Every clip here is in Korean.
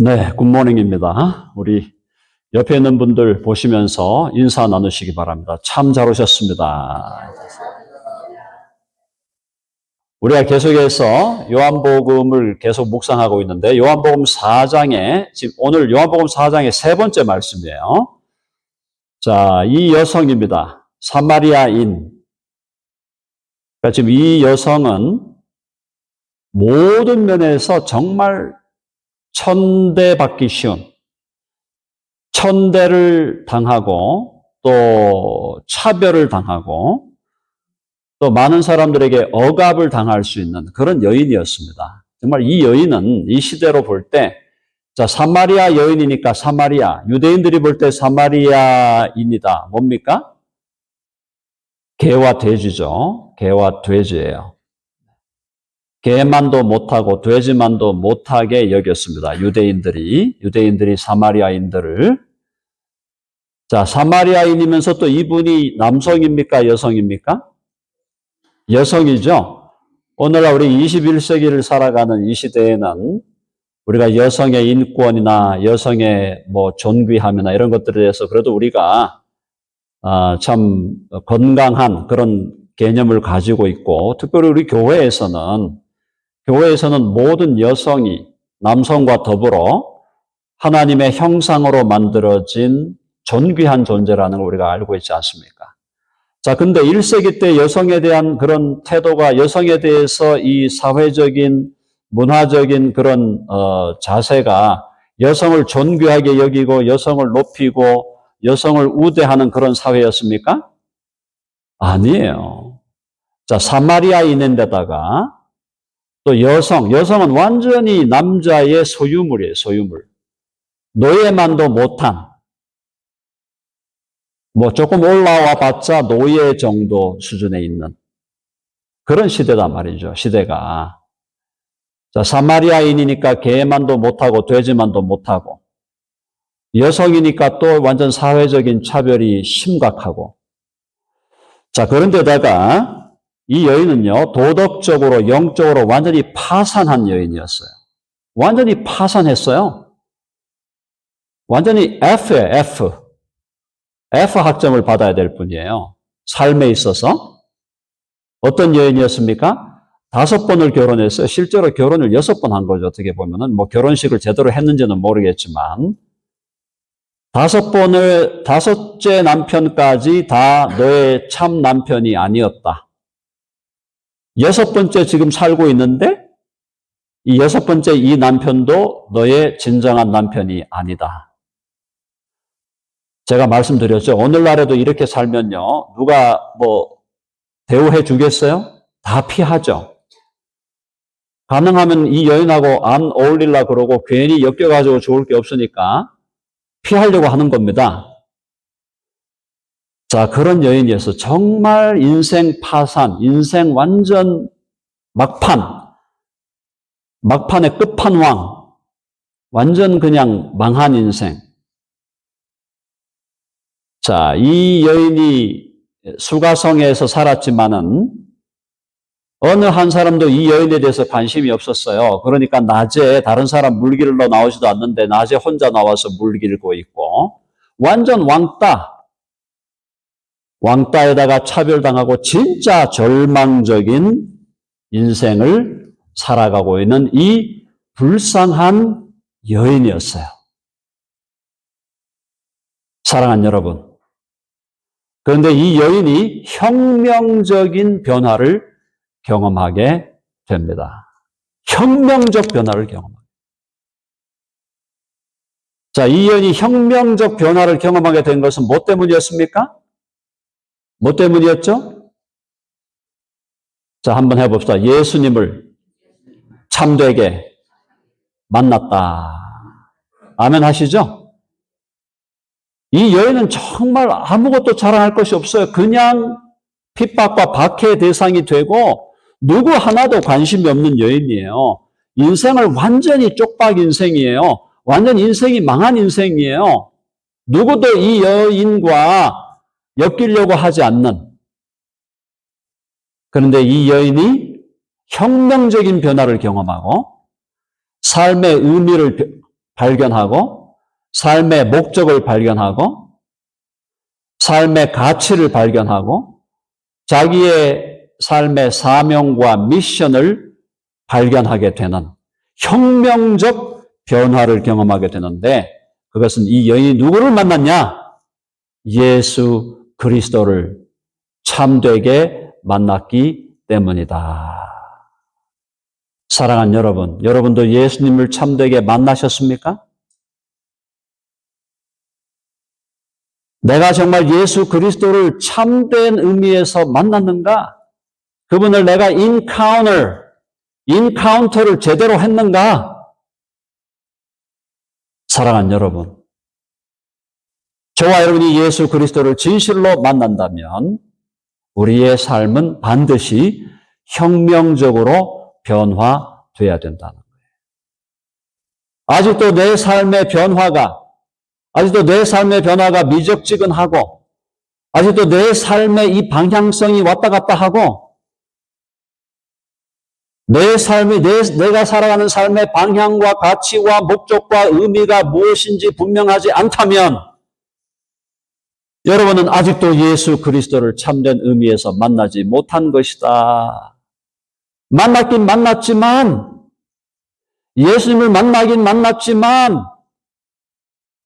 네, 굿모닝입니다. 우리 옆에 있는 분들 보시면서 인사 나누시기 바랍니다. 참 잘 오셨습니다. 우리가 계속해서 요한복음을 계속 묵상하고 있는데 요한복음 4장에 지금 오늘 요한복음 4장의 세 번째 말씀이에요. 자, 이 여성입니다. 사마리아인. 그러니까 지금 이 여성은 모든 면에서 정말 천대받기 쉬운 천대를 당하고 또 차별을 당하고 또 많은 사람들에게 억압을 당할 수 있는 그런 여인이었습니다. 정말 이 여인은 이 시대로 볼 때, 자, 사마리아 여인이니까 사마리아, 유대인들이 볼 때 사마리아인이다. 뭡니까? 개와 돼지죠. 개와 돼지예요. 개만도 못하고 돼지만도 못하게 여겼습니다. 유대인들이, 유대인들이 사마리아인들을. 자, 사마리아인이면서 또 이분이 남성입니까? 여성입니까? 여성이죠. 오늘날 우리 21세기를 살아가는 이 시대에는 우리가 여성의 인권이나 여성의 뭐 존귀함이나 이런 것들에 대해서 그래도 우리가 아, 참 건강한 그런 개념을 가지고 있고 특별히 우리 교회에서는 교회에서는 모든 여성이 남성과 더불어 하나님의 형상으로 만들어진 존귀한 존재라는 걸 우리가 알고 있지 않습니까? 자, 근데 1세기 때 여성에 대한 그런 태도가 여성에 대해서 이 사회적인 문화적인 그런 어, 자세가 여성을 존귀하게 여기고 여성을 높이고 여성을 우대하는 그런 사회였습니까? 아니에요. 자, 사마리아인인데다가 또 여성, 여성은 완전히 남자의 소유물이에요, 소유물. 노예만도 못한, 뭐 조금 올라와 봤자 노예 정도 수준에 있는 그런 시대단 말이죠, 시대가. 자, 사마리아인이니까 개만도 못하고 돼지만도 못하고 여성이니까 또 완전 사회적인 차별이 심각하고 자, 그런데다가 이 여인은요, 도덕적으로, 영적으로 완전히 파산한 여인이었어요. 완전히 파산했어요. 완전히 F예요, F. F 학점을 받아야 될 뿐이에요. 삶에 있어서. 어떤 여인이었습니까? 다섯 번을 결혼했어요. 실제로 결혼을 여섯 번 한 거죠. 어떻게 보면은. 뭐 결혼식을 제대로 했는지는 모르겠지만. 다섯 번을, 다섯째 남편까지 다 너의 참 남편이 아니었다. 여섯 번째 지금 살고 있는데, 이 여섯 번째 이 남편도 너의 진정한 남편이 아니다. 제가 말씀드렸죠. 오늘날에도 이렇게 살면요. 누가 뭐 대우해 주겠어요? 다 피하죠. 가능하면 이 여인하고 안 어울릴라 그러고 괜히 엮여가지고 좋을 게 없으니까 피하려고 하는 겁니다. 자, 그런 여인이어서 정말 인생 파산, 인생 완전 막판, 막판의 끝판왕, 완전 그냥 망한 인생. 자, 이 여인이 수가성에서 살았지만은 어느 한 사람도 이 여인에 대해서 관심이 없었어요. 그러니까 낮에 다른 사람 물길로 나오지도 않는데 낮에 혼자 나와서 물 길고 있고 완전 왕따. 왕따에다가 차별당하고 진짜 절망적인 인생을 살아가고 있는 이 불쌍한 여인이었어요. 사랑하는 여러분. 그런데 이 여인이 혁명적인 변화를 경험하게 됩니다. 혁명적 변화를 경험합니다. 자, 이 여인이 혁명적 변화를 경험하게 된 것은 뭐 때문이었습니까? 뭐 때문이었죠? 자, 한번 해봅시다. 예수님을 참되게 만났다. 아멘 하시죠? 이 여인은 정말 아무것도 자랑할 것이 없어요. 그냥 핍박과 박해의 대상이 되고 누구 하나도 관심이 없는 여인이에요. 인생을 완전히 쪽박 인생이에요. 완전 인생이 망한 인생이에요. 누구도 이 여인과 엮이려고 하지 않는. 그런데 이 여인이 혁명적인 변화를 경험하고 삶의 의미를 발견하고 삶의 목적을 발견하고 삶의 가치를 발견하고 자기의 삶의 사명과 미션을 발견하게 되는 혁명적 변화를 경험하게 되는데 그것은 이 여인이 누구를 만났냐? 예수 그리스도를 참되게 만났기 때문이다. 사랑하는 여러분, 여러분도 예수님을 참되게 만나셨습니까? 내가 정말 예수 그리스도를 참된 의미에서 만났는가? 그분을 내가 인카운터, 인카운터를 제대로 했는가? 사랑하는 여러분, 저와 여러분이 예수 그리스도를 진실로 만난다면 우리의 삶은 반드시 혁명적으로 변화돼야 된다는 거예요. 아직도 내 삶의 변화가, 아직도 내 삶의 변화가 미적지근하고, 아직도 내 삶의 이 방향성이 왔다 갔다 하고, 내 삶이, 내, 내가 살아가는 삶의 방향과 가치와 목적과 의미가 무엇인지 분명하지 않다면, 여러분은 아직도 예수 그리스도를 참된 의미에서 만나지 못한 것이다. 만났긴 만났지만, 예수님을 만나긴 만났지만,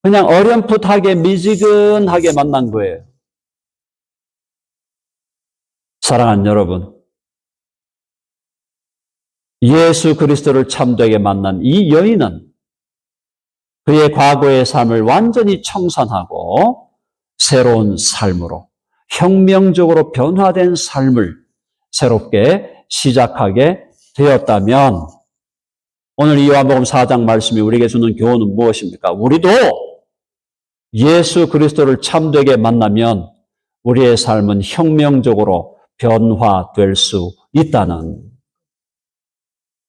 그냥 어렴풋하게 미지근하게 만난 거예요. 사랑하는 여러분, 예수 그리스도를 참되게 만난 이 여인은 그의 과거의 삶을 완전히 청산하고 새로운 삶으로 혁명적으로 변화된 삶을 새롭게 시작하게 되었다면 오늘 이 요한복음 4장 말씀이 우리에게 주는 교훈은 무엇입니까? 우리도 예수 그리스도를 참되게 만나면 우리의 삶은 혁명적으로 변화될 수 있다는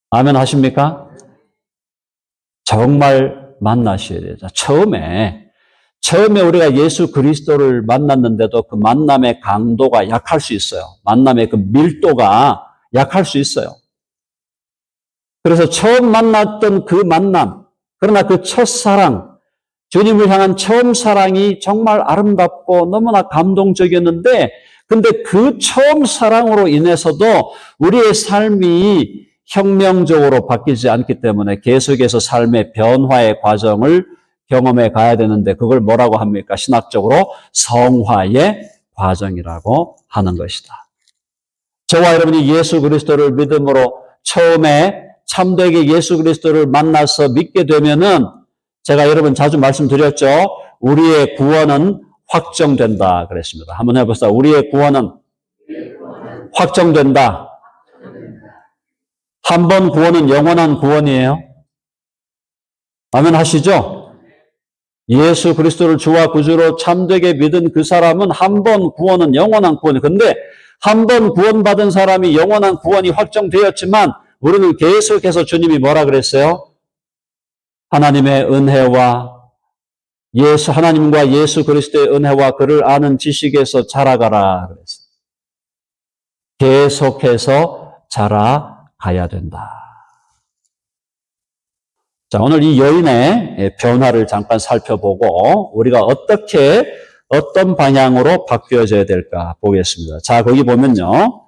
아멘 하십니까? 정말 만나셔야 되죠. 처음에 처음에 우리가 예수 그리스도를 만났는데도 그 만남의 강도가 약할 수 있어요. 만남의 그 밀도가 약할 수 있어요. 그래서 처음 만났던 그 만남, 그러나 그 첫사랑, 주님을 향한 처음 사랑이 정말 아름답고 너무나 감동적이었는데, 근데 그 처음 사랑으로 인해서도 우리의 삶이 혁명적으로 바뀌지 않기 때문에 계속해서 삶의 변화의 과정을 경험해 가야 되는데 그걸 뭐라고 합니까? 신학적으로 성화의 과정이라고 하는 것이다. 저와 여러분이 예수 그리스도를 믿음으로 처음에 참되게 예수 그리스도를 만나서 믿게 되면은 제가 여러분 자주 말씀드렸죠. 우리의 구원은 확정된다 그랬습니다. 한번 해보세요. 우리의 구원은 확정된다. 한 번 구원은 영원한 구원이에요. 아멘 하시죠? 예수 그리스도를 주와 구주로 참되게 믿은 그 사람은 한 번 구원은 영원한 구원이. 근데 한 번 구원받은 사람이 영원한 구원이 확정되었지만 우리는 계속해서 주님이 뭐라 그랬어요? 하나님의 은혜와 예수 하나님과 예수 그리스도의 은혜와 그를 아는 지식에서 자라가라 그랬어요. 계속해서 자라가야 된다. 자, 오늘 이 여인의 변화를 잠깐 살펴보고 우리가 어떻게 어떤 방향으로 바뀌어져야 될까 보겠습니다. 자, 거기 보면요.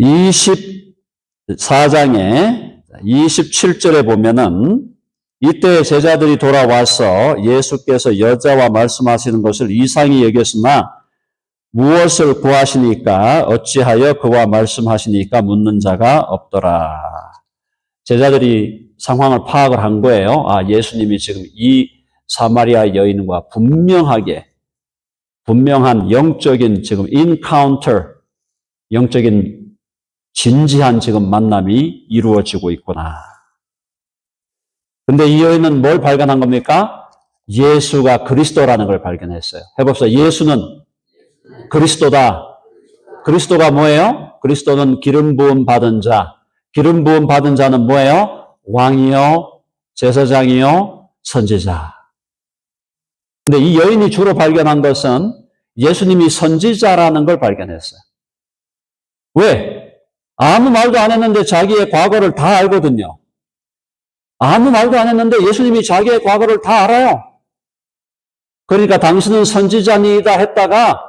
24장에 27절에 보면은 이때 제자들이 돌아와서 예수께서 여자와 말씀하시는 것을 이상히 여겼으나 무엇을 구하시니까 어찌하여 그와 말씀하시니까 묻는 자가 없더라. 제자들이 상황을 파악을 한 거예요. 아, 예수님이 지금 이 사마리아 여인과 분명하게 분명한 영적인 지금 인카운터 영적인 진지한 지금 만남이 이루어지고 있구나. 근데 이 여인은 뭘 발견한 겁니까? 예수가 그리스도라는 걸 발견했어요. 해봅시다. 예수는 그리스도다. 그리스도가 뭐예요? 그리스도는 기름 부음 받은 자. 기름 부음 받은 자는 뭐예요? 왕이요, 제사장이요, 선지자. 근데 이 여인이 주로 발견한 것은 예수님이 선지자라는 걸 발견했어요. 왜? 아무 말도 안 했는데 자기의 과거를 다 알거든요. 아무 말도 안 했는데 예수님이 자기의 과거를 다 알아요. 그러니까 당신은 선지자니다 했다가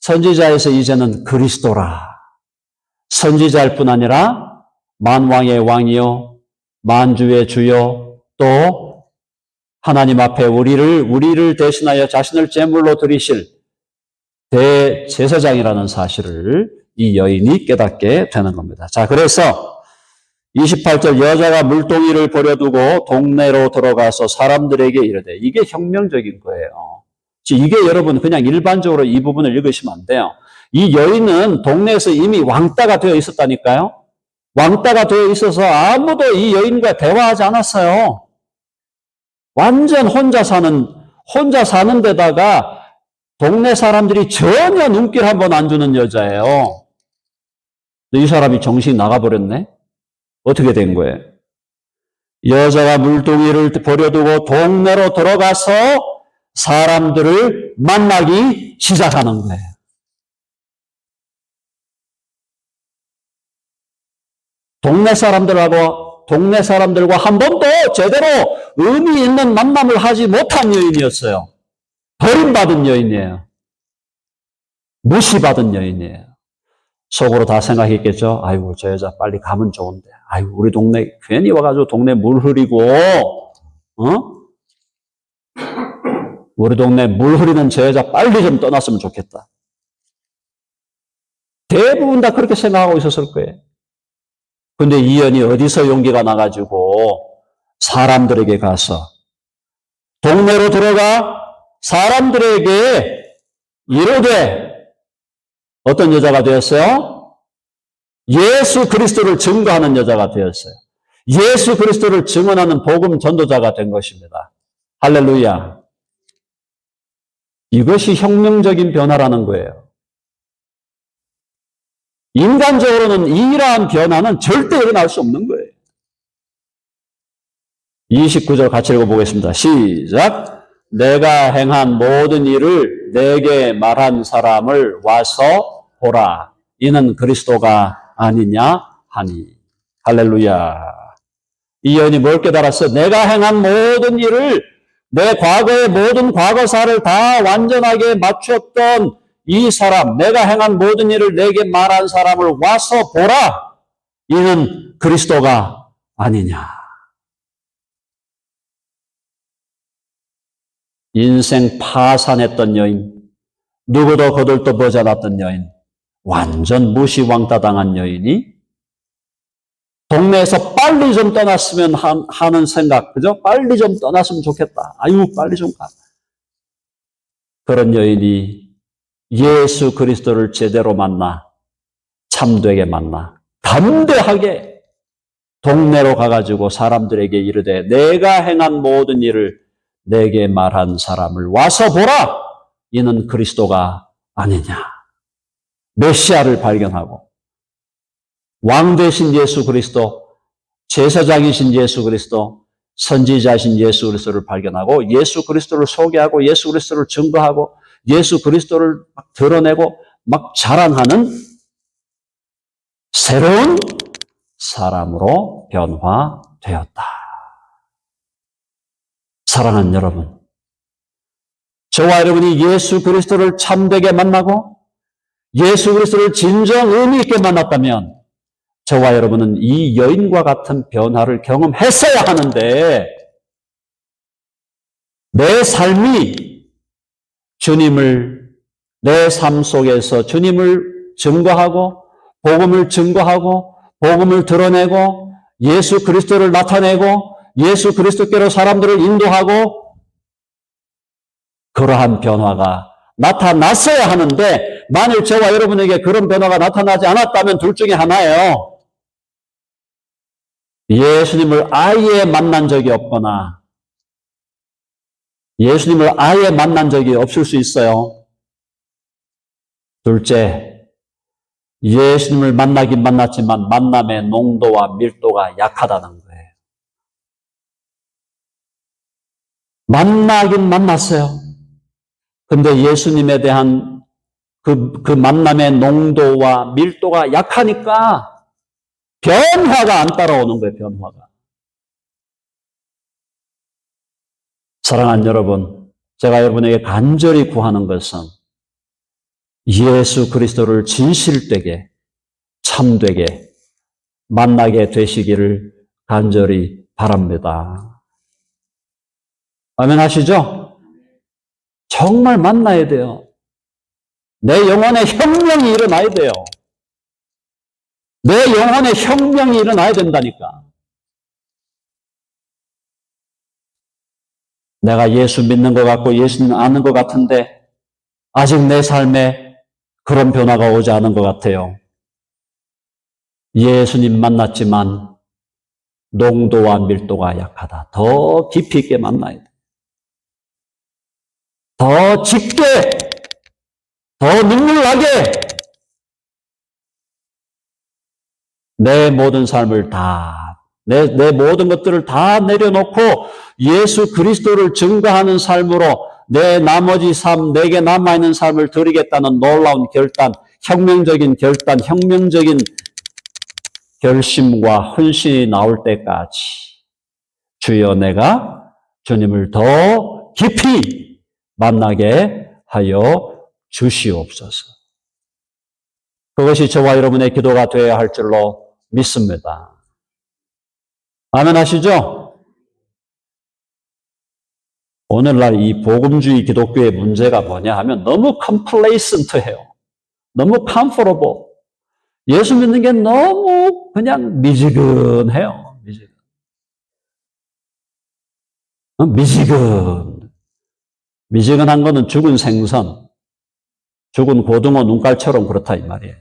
선지자에서 이제는 그리스도라. 선지자일 뿐 아니라 만왕의 왕이요, 만주의 주요, 또 하나님 앞에 우리를 우리를 대신하여 자신을 제물로 드리실 대제사장이라는 사실을 이 여인이 깨닫게 되는 겁니다. 자, 그래서 28절 여자가 물동이를 버려두고 동네로 들어가서 사람들에게 이르되 이게 혁명적인 거예요. 이게 여러분 그냥 일반적으로 이 부분을 읽으시면 안 돼요. 이 여인은 동네에서 이미 왕따가 되어 있었다니까요. 왕따가 되어 있어서 아무도 이 여인과 대화하지 않았어요. 완전 혼자 사는 혼자 사는 데다가 동네 사람들이 전혀 눈길 한 번 안 주는 여자예요. 이 사람이 정신이 나가버렸네? 어떻게 된 거예요? 여자가 물동이를 버려두고 동네로 들어가서 사람들을 만나기 시작하는 거예요. 동네 사람들하고 동네 사람들과 한 번도 제대로 의미 있는 만남을 하지 못한 여인이었어요. 버림받은 여인이에요. 무시받은 여인이에요. 속으로 다 생각했겠죠. 아이고, 저 여자 빨리 가면 좋은데. 아이고, 우리 동네, 괜히 와가지고 동네 물 흐리고, 어? 우리 동네 물 흐리는 저 여자 빨리 좀 떠났으면 좋겠다. 대부분 다 그렇게 생각하고 있었을 거예요. 근데 이 연이 어디서 용기가 나가지고 사람들에게 가서 동네로 들어가 사람들에게 이르되 어떤 여자가 되었어요? 예수 그리스도를 증거하는 여자가 되었어요. 예수 그리스도를 증언하는 복음 전도자가 된 것입니다. 할렐루야. 이것이 혁명적인 변화라는 거예요. 인간적으로는 이러한 변화는 절대 일어날 수 없는 거예요. 29절 같이 읽어보겠습니다. 시작. 내가 행한 모든 일을 내게 말한 사람을 와서 보라. 이는 그리스도가 아니냐 하니. 할렐루야. 이 여인이 뭘 깨달았어? 내가 행한 모든 일을 내 과거의 모든 과거사를 다 완전하게 맞췄던 이 사람, 내가 행한 모든 일을 내게 말한 사람을 와서 보라. 이는 그리스도가 아니냐. 인생 파산했던 여인, 누구도 거들떠 보지 않았던 여인, 완전 무시왕따 당한 여인이 동네에서 빨리 좀 떠났으면 하는 생각, 그죠? 빨리 좀 떠났으면 좋겠다. 아유, 빨리 좀 가. 그런 여인이 예수 그리스도를 제대로 만나, 참되게 만나, 담대하게 동네로 가가지고 사람들에게 이르되 내가 행한 모든 일을 내게 말한 사람을 와서 보라! 이는 그리스도가 아니냐. 메시아를 발견하고 왕 대신 예수 그리스도, 제사장이신 예수 그리스도, 선지자신 예수 그리스도를 발견하고 예수 그리스도를 소개하고 예수 그리스도를 증거하고 예수 그리스도를 막 드러내고 막 자랑하는 새로운 사람으로 변화되었다. 사랑하는 여러분, 저와 여러분이 예수 그리스도를 참되게 만나고 예수 그리스도를 진정 의미 있게 만났다면 저와 여러분은 이 여인과 같은 변화를 경험했어야 하는데 내 삶이 주님을 내 삶 속에서 주님을 증거하고 복음을 증거하고 복음을 드러내고 예수 그리스도를 나타내고 예수 그리스도께로 사람들을 인도하고 그러한 변화가 나타났어야 하는데 만일 저와 여러분에게 그런 변화가 나타나지 않았다면 둘 중에 하나예요. 예수님을 아예 만난 적이 없거나 예수님을 아예 만난 적이 없을 수 있어요. 둘째, 예수님을 만나긴 만났지만 만남의 농도와 밀도가 약하다는 거예요. 만나긴 만났어요. 근데 예수님에 대한 그, 그 만남의 농도와 밀도가 약하니까 변화가 안 따라오는 거예요, 변화가. 사랑하는 여러분, 제가 여러분에게 간절히 구하는 것은 예수 그리스도를 진실되게, 참되게 만나게 되시기를 간절히 바랍니다. 아멘 하시죠? 정말 만나야 돼요. 내 영혼의 혁명이 일어나야 돼요. 내 영혼의 혁명이 일어나야 된다니까. 내가 예수 믿는 것 같고 예수님 아는 것 같은데 아직 내 삶에 그런 변화가 오지 않은 것 같아요. 예수님 만났지만 농도와 밀도가 약하다. 더 깊이 있게 만나야 돼. 더 짙게, 더 눈물나게 내 모든 삶을 다, 내, 내 모든 것들을 다 내려놓고 예수 그리스도를 증거하는 삶으로 내 나머지 삶, 내게 남아있는 삶을 드리겠다는 놀라운 결단, 혁명적인 결단, 혁명적인 결심과 헌신이 나올 때까지 주여 내가 주님을 더 깊이 만나게 하여 주시옵소서. 그것이 저와 여러분의 기도가 되어야 할 줄로 믿습니다. 아멘 하시죠? 오늘날 이 복음주의 기독교의 문제가 뭐냐 하면 너무 컴플레이슨트해요. 너무 컴포러블. 예수 믿는 게 너무 그냥 미지근해요. 미지근. 어, 미지근. 미지근한 거는 죽은 생선, 죽은 고등어 눈깔처럼 그렇다 이 말이에요.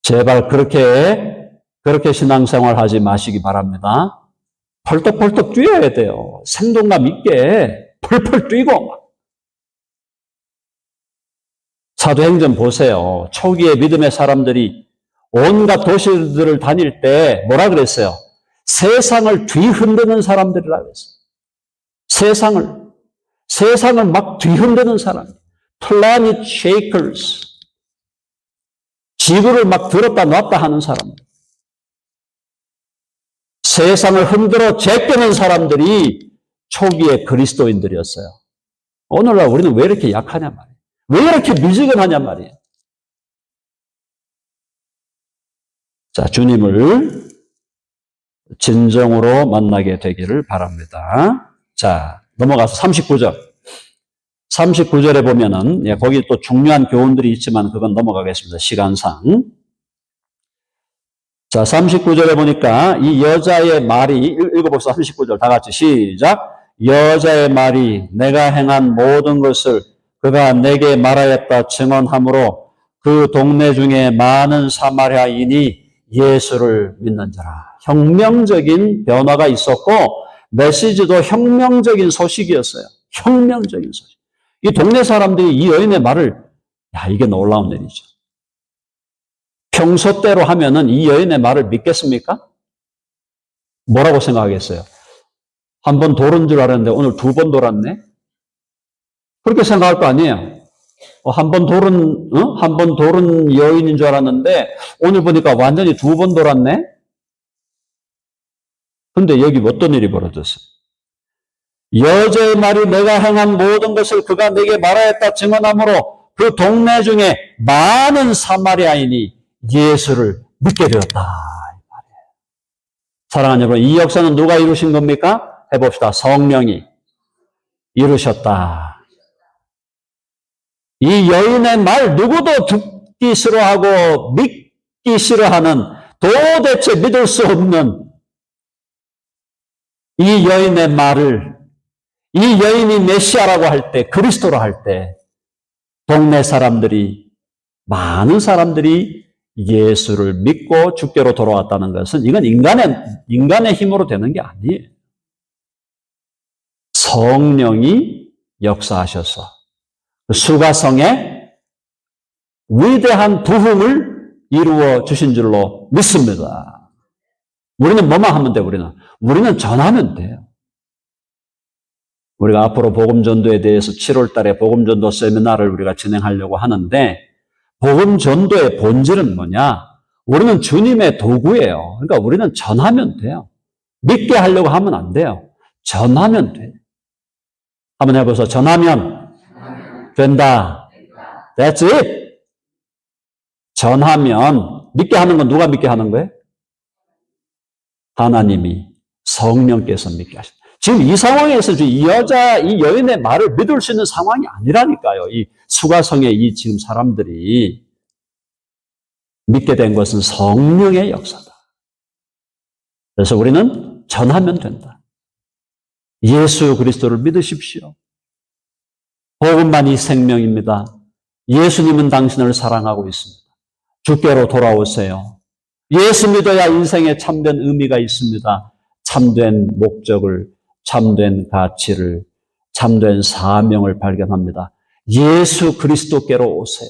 제발 그렇게 그렇게 신앙생활 하지 마시기 바랍니다. 펄떡펄떡 뛰어야 돼요. 생동감 있게 펄펄 뛰고 사도행전 보세요. 초기에 믿음의 사람들이 온갖 도시들을 다닐 때 뭐라 그랬어요? 세상을 뒤흔드는 사람들이라 그랬어요. 세상을 세상을 막 뒤흔드는 사람. planet shakers. 지구를 막 들었다 놨다 하는 사람. 세상을 흔들어 제껴낸 사람들이 초기의 그리스도인들이었어요. 오늘날 우리는 왜 이렇게 약하냐 말이에요. 왜 이렇게 미지근하냐 말이에요. 자, 주님을 진정으로 만나게 되기를 바랍니다. 자, 넘어가서 39절. 39절에 보면은, 예, 거기 또 중요한 교훈들이 있지만 그건 넘어가겠습니다. 시간상. 자, 39절에 보니까 이 여자의 말이, 읽- 읽어봅시다. 39절 다 같이 시작. 여자의 말이 내가 행한 모든 것을 그가 내게 말하였다 증언함으로 그 동네 중에 많은 사마리아인이 예수를 믿는지라. 혁명적인 변화가 있었고 메시지도 혁명적인 소식이었어요. 혁명적인 소식. 이 동네 사람들이 이 여인의 말을 야 이게 놀라운 일이죠. 평소대로 하면은 이 여인의 말을 믿겠습니까? 뭐라고 생각하겠어요? 한 번 돌은 줄 알았는데 오늘 두 번 돌았네? 그렇게 생각할 거 아니에요. 어, 한번 돌은, 어? 한번 돌은 여인인 줄 알았는데, 오늘 보니까 완전히 두 번 돌았네? 근데 여기 어떤 일이 벌어졌어요? 여자의 말이 내가 행한 모든 것을 그가 내게 말하였다 증언함으로 그 동네 중에 많은 사마리아인이 예수를 믿게 되었다. 사랑하는 여러분, 이 역사는 누가 이루신 겁니까? 해봅시다. 성령이 이루셨다. 이 여인의 말 누구도 듣기 싫어하고 믿기 싫어하는 도대체 믿을 수 없는 이 여인의 말을 이 여인이 메시아라고 할 때, 그리스도로 할 때, 동네 사람들이, 많은 사람들이 예수를 믿고 주께로 돌아왔다는 것은 이건 인간의, 인간의 힘으로 되는 게 아니에요. 성령이 역사하셔서 수가성에 위대한 부흥을 이루어 주신 줄로 믿습니다. 우리는 뭐만 하면 돼, 우리는. 우리는 전하면 돼요. 우리가 앞으로 복음전도에 대해서 7월 달에 복음전도 세미나를 우리가 진행하려고 하는데, 복음 전도의 본질은 뭐냐? 우리는 주님의 도구예요. 그러니까 우리는 전하면 돼요. 믿게 하려고 하면 안 돼요. 전하면 돼. 한번 해보세요. 전하면 된다. That's it. 전하면 믿게 하는 건 누가 믿게 하는 거예요? 하나님이 성령께서 믿게 하신다. 지금 이 상황에서 이 여자, 이 여인의 말을 믿을 수 있는 상황이 아니라니까요. 이 수가성의 이 지금 사람들이 믿게 된 것은 성령의 역사다. 그래서 우리는 전하면 된다. 예수 그리스도를 믿으십시오. 복음만이 생명입니다. 예수님은 당신을 사랑하고 있습니다. 주께로 돌아오세요. 예수 믿어야 인생에 참된 의미가 있습니다. 참된 목적을, 참된 가치를, 참된 사명을 발견합니다. 예수 그리스도께로 오세요.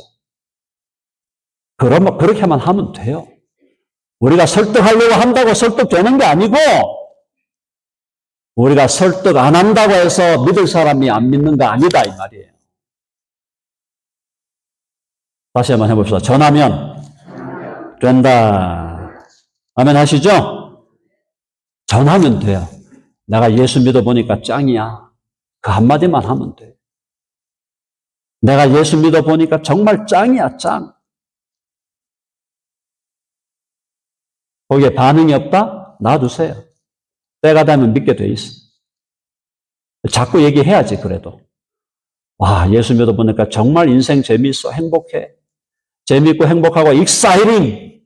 그러면 그렇게만 하면 돼요. 우리가 설득하려고 한다고 설득되는 게 아니고 우리가 설득 안 한다고 해서 믿을 사람이 안 믿는 거 아니다 이 말이에요. 다시 한번 해봅시다. 전하면 된다. 아멘 하시죠? 전하면 돼요. 내가 예수 믿어보니까 짱이야. 그 한마디만 하면 돼. 내가 예수 믿어보니까 정말 짱이야, 짱. 거기에 반응이 없다? 놔두세요. 때가 되면 믿게 돼 있어. 자꾸 얘기해야지, 그래도. 와, 예수 믿어보니까 정말 인생 재미있어, 행복해. 재미있고 행복하고 익사이링.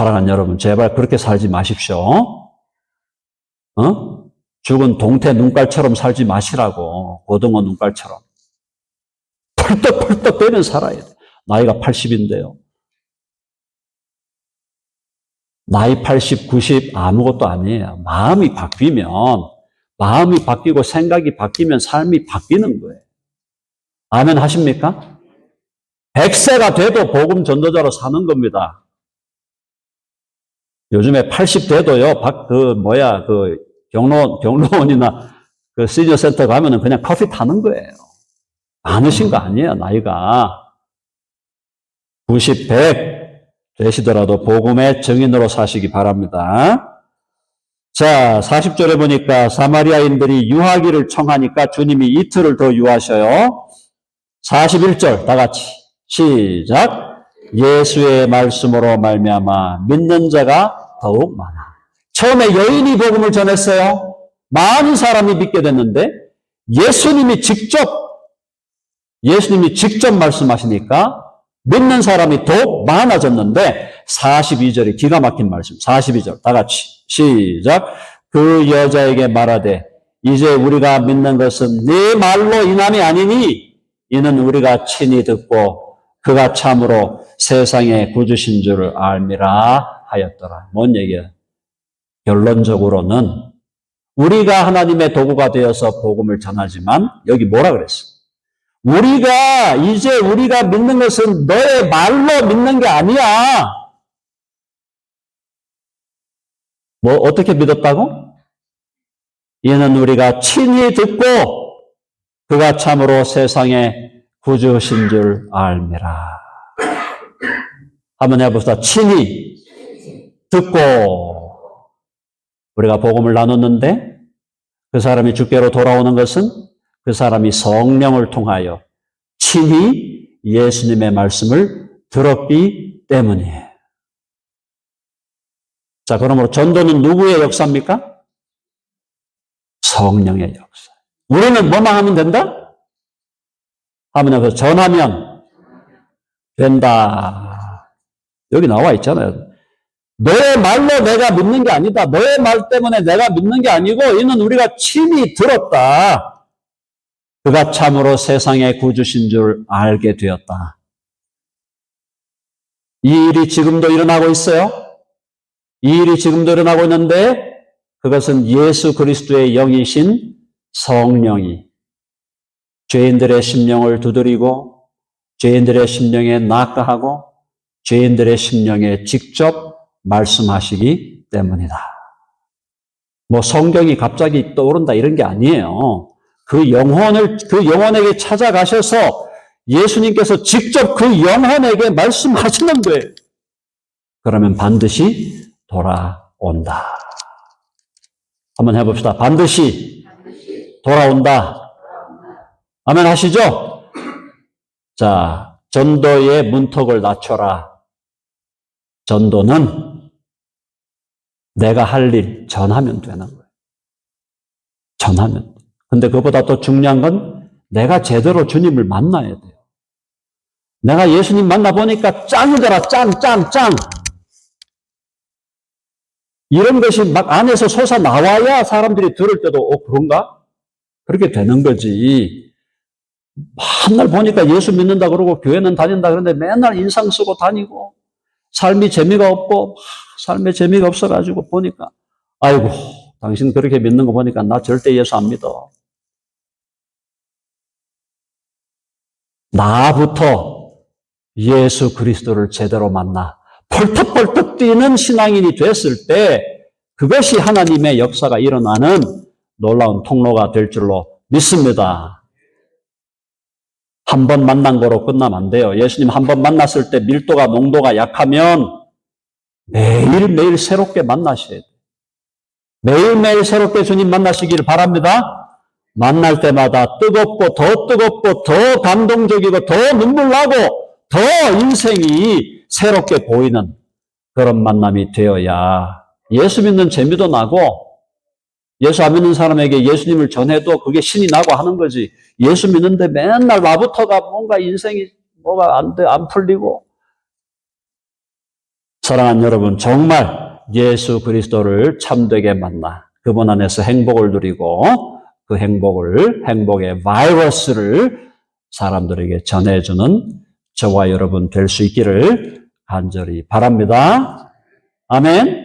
사랑하는 여러분, 제발 그렇게 살지 마십시오. 어? 죽은 동태 눈깔처럼 살지 마시라고. 고등어 눈깔처럼. 펄떡펄떡 되면 살아야 돼. 나이가 80인데요. 나이 80, 90 아무것도 아니에요. 마음이 바뀌면, 마음이 바뀌고 생각이 바뀌면 삶이 바뀌는 거예요. 아멘 하십니까? 100세가 돼도 복음 전도자로 사는 겁니다. 요즘에 80 돼도요, 박, 그, 뭐야, 그, 경로, 경로원이나 그 시니어 센터 가면은 그냥 커피 타는 거예요. 많으신 거 아니에요, 나이가. 90, 100 되시더라도 복음의 증인으로 사시기 바랍니다. 자, 40절에 보니까 사마리아인들이 유하기를 청하니까 주님이 이틀을 더 유하셔요. 41절 다 같이 시작. 예수의 말씀으로 말미암아 믿는 자가 더욱 많아. 처음에 여인이 복음을 전했어요. 많은 사람이 믿게 됐는데 예수님이 직접 예수님이 직접 말씀하시니까 믿는 사람이 더욱 많아졌는데 42절이 기가 막힌 말씀. 42절 다 같이 시작. 그 여자에게 말하되 이제 우리가 믿는 것은 네 말로 인함이 아니니 이는 우리가 친히 듣고 그가 참으로 세상의 구주신 줄을 알미라 하였더라. 뭔 얘기야? 결론적으로는 우리가 하나님의 도구가 되어서 복음을 전하지만 여기 뭐라 그랬어? 우리가 이제 우리가 믿는 것은 너의 말로 믿는 게 아니야. 뭐 어떻게 믿었다고? 이는 우리가 친히 듣고 그가 참으로 세상의 구주신 줄 알미라. 한번 해봅시다. 친히 듣고 우리가 복음을 나눴는데 그 사람이 주께로 돌아오는 것은 그 사람이 성령을 통하여 친히 예수님의 말씀을 들었기 때문이에요. 자, 그러므로 전도는 누구의 역사입니까? 성령의 역사. 우리는 뭐만 하면 된다? 하면 여기서 전하면 된다. 여기 나와 있잖아요. 너의 말로 내가 믿는 게 아니다. 너의 말 때문에 내가 믿는 게 아니고 이는 우리가 친히 들었다. 그가 참으로 세상의 구주신 줄 알게 되었다. 이 일이 지금도 일어나고 있어요. 이 일이 지금도 일어나고 있는데 그것은 예수 그리스도의 영이신 성령이 죄인들의 심령을 두드리고 죄인들의 심령에 낙가하고 죄인들의 심령에 직접 말씀하시기 때문이다. 뭐 성경이 갑자기 떠오른다 이런 게 아니에요. 그 영혼을 그 영혼에게 찾아가셔서 예수님께서 직접 그 영혼에게 말씀하시는 거예요. 그러면 반드시 돌아옵니다. 온다. 한번 해봅시다. 반드시 돌아온다. 아멘 하시죠? 자, 전도의 문턱을 낮춰라. 전도는 내가 할 일 전하면 되는 거예요. 전하면. 근데 그보다 또 중요한 건 내가 제대로 주님을 만나야 돼요. 내가 예수님 만나보니까 짱이더라, 짱, 짱, 짱. 이런 것이 막 안에서 솟아 나와야 사람들이 들을 때도, 어, 그런가? 그렇게 되는 거지. 맨날 보니까 예수 믿는다 그러고 교회는 다닌다 그러는데 맨날 인상 쓰고 다니고 삶이 재미가 없고 삶에 재미가 없어가지고 보니까 아이고 당신 그렇게 믿는 거 보니까 나 절대 예수 안 믿어. 나부터 예수 그리스도를 제대로 만나 펄떡펄떡 뛰는 신앙인이 됐을 때 그것이 하나님의 역사가 일어나는 놀라운 통로가 될 줄로 믿습니다. 한 번 만난 거로 끝나면 안 돼요. 예수님 한 번 만났을 때 밀도가 농도가 약하면 매일매일 새롭게 만나셔야 돼요. 매일매일 새롭게 주님 만나시기를 바랍니다. 만날 때마다 뜨겁고 더 뜨겁고 더 감동적이고 더 눈물 나고 더 인생이 새롭게 보이는 그런 만남이 되어야 예수 믿는 재미도 나고 예수 안 믿는 사람에게 예수님을 전해도 그게 신이 나고 하는 거지. 예수 믿는데 맨날 나부터가 뭔가 인생이 뭐가 안 돼, 안 풀리고. 사랑하는 여러분, 정말 예수 그리스도를 참되게 만나 그분 안에서 행복을 누리고 그 행복을, 행복의 바이러스를 사람들에게 전해주는 저와 여러분 될 수 있기를 간절히 바랍니다. 아멘.